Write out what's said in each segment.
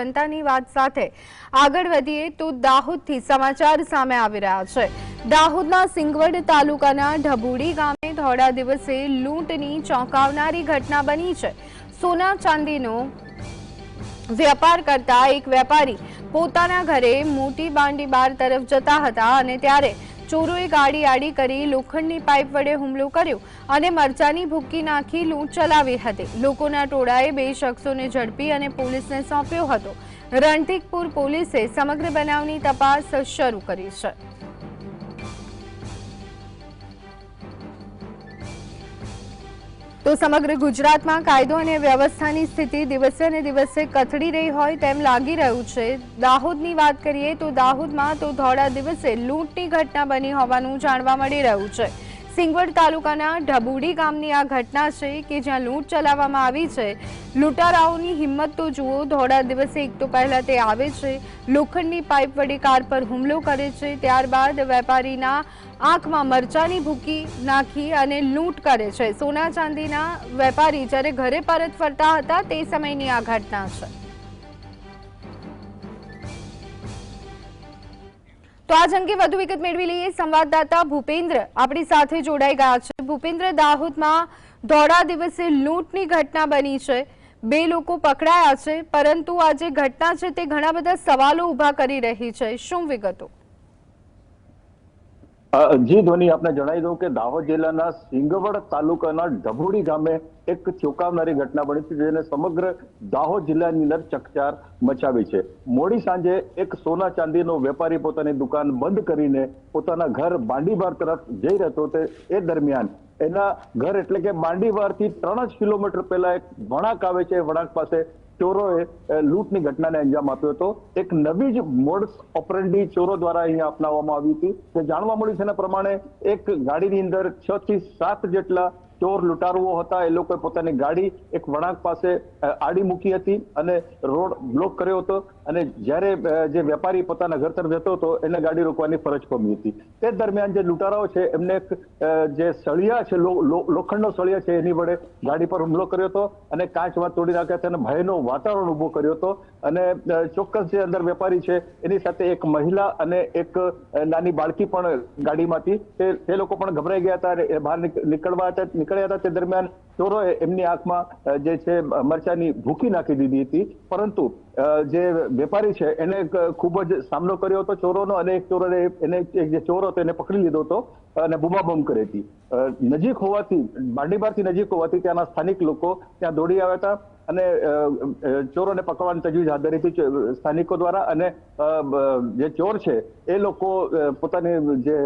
જનતાની વાત સાથે આગળ વધીએ તો દાહોદથી સમાચાર સામે આવી રહ્યા છે. દાહોદના સિંગવડ તાલુકાના ઢબુડી ગામે થોડા દિવસે લૂંટની ચોંકાવનારી ઘટના બની છે. સોના ચાંદીનો વેપાર કરતા એક વેપારી પોતાના ઘરે મોટી બાંડી બાર તરફ જતા હતા અને ત્યારે ચોરોએ ગાડી આડી કરી લોખંડની પાઇપ વડે હુમલો કર્યો અને મરચાની ભૂકી નાખી લૂંટ ચલાવી હતી. લોકોના ટોળાએ બે શખ્સોને ઝડપી અને પોલીસને સોંપ્યો હતો. રણતીકપુર પોલીસે સમગ્ર બનાવની તપાસ શરૂ કરી છે. તો સમગ્ર ગુજરાતમાં કાયદો અને વ્યવસ્થાની સ્થિતિ દિવસે ને દિવસે કથળી રહી હોય તેમ લાગી રહ્યું છે. દાહોદની વાત કરીએ તો દાહોદમાં તો ધોળા દિવસે લૂંટની ઘટના બની હોવાનું જાણવા મળી રહ્યું છે. સિંગવડ તાલુકાના ઢબુડી ગામની આ ઘટના છે કે જ્યાં લૂંટ ચલાવવામાં આવી છે. લૂંટારાઓની હિંમત તો જુઓ, ધોળા દિવસે એક તો પહેલાં તે આવે છે, લોખંડની પાઇપ વડે કાર પર હુમલો કરે છે, ત્યારબાદ વેપારીના આંખમાં મરચાની ભૂકી નાખી અને લૂંટ કરે છે. સોના ચાંદીના વેપારી જ્યારે ઘરે પરત ફરતા હતા, તે સમયની આ ઘટના છે. તો આ અંગે વધુ વિગત મેળવી લઈએ. સંવાદદાતા ભૂપેન્દ્ર આપણી સાથે જોડાઈ ગયા છે. ભૂપેન્દ્ર, દાહોદમાં દોડા દિવસે લૂંટની ઘટના બની છે. બે લોકો પકડાયા છે, પરંતુ આ જે ઘટના છે તે ઘણા બધા સવાલો ઊભા કરી રહી છે. શું વિગતો? જી ધોની આપને જણાવી દઉં કે દાહોદ જિલ્લાના સિંગવડ તાલુકાના ઢબુડી ગામે એક ચોંકાવનારી ઘટના બની છે જેને સમગ્ર દાહોદ જિલ્લાની અંદર ચકચાર મચાવી છે. મોડી સાંજે એક સોના ચાંદીનો વેપારી પોતાની દુકાન બંધ કરીને પોતાના ઘર બાંડીબાર તરફ જઈ રહ્યો તે એ દરમિયાન એના ઘર એટલે કે બાંડીબારથી ત્રણ જ કિલોમીટર પહેલા એક વણાંક આવે છે. એ વળાંક પાસે ચોરોએ લૂંટની ઘટનાને અંજામ આપ્યો હતો. એક નવી જ મોડસ ઓપરેન્ડી ચોરો દ્વારા અહીંયા અપનાવવામાં આવી હતી. તે જાણવા મળ્યું છે એના પ્રમાણે એક ગાડીની અંદર છ થી સાત જેટલા ચોર લૂંટારુઓ હતા. એ લોકોએ પોતાની ગાડી એક વળાંક પાસે આડી મૂકી હતી અને રોડ બ્લોક કર્યો હતો. અને જ્યારે જે વેપારી પોતાના ઘર તરફ જતો હતો, એને ગાડી રોકવાની ફરજ પમી હતી. તે દરમિયાન જે લૂંટારાઓ છે, એમને જે સળિયા છે લોખંડનો સળિયા છે, એની વડે ગાડી પર હુમલો કર્યો હતો અને કાચમાં તોડી નાખ્યા હતા અને ભયનો વાતાવરણ ઊભો કર્યો હતો. અને ચોક્કસ જે અંદર વેપારી છે, એની સાથે એક મહિલા અને એક નાની બાળકી પણ ગાડીમાંથી, તે લોકો પણ ગભરાઈ ગયા હતા બહાર નીકળવા હતા, નીકળ્યા હતા. તે દરમિયાન ચોરોએ એમની આંખમાં જે છે, મરચાની ભૂકી નાખી દીધી હતી. પરંતુ જે વેપારી છે, એને ખૂબ જ સામનો કર્યો હતો ચોરોનો અને એક ચોરોને એને એક જે ચોર હતો એને પકડી લીધો હતો અને બૂમાબૂમ કરી હતી. નજીક હોવાથી બાંડીબારથી નજીક હોવાથી ત્યાંના સ્થાનિક લોકો ત્યાં દોડી આવ્યા હતા. અને ચોરોને પકડવાની તજવીજ હાથ ધરી હતી સ્થાનિકો દ્વારા. અને જે ચોર છે, એ લોકો પોતાની જે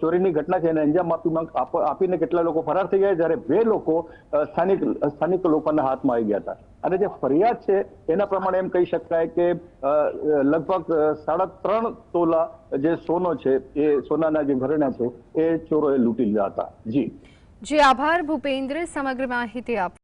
ચોરીની ઘટના છે, એને અંજામ આપી આપીને કેટલા લોકો ફરાર થઈ ગયા, જ્યારે બે લોકો સ્થાનિક સ્થાનિક લોકોના હાથમાં આવી ગયા હતા. અને જે ફરિયાદ છે, એના પ્રમાણે એમ કહી શકાય કે લગભગ સાડા ત્રણ તોલા જે સોનો છે, એ સોનાના જે ઘરેણા છે, એ ચોરોએ લૂંટી લીધા હતા. જી. જી, આભાર ભૂપેન્દ્ર, સમગ્ર માહિતી આપ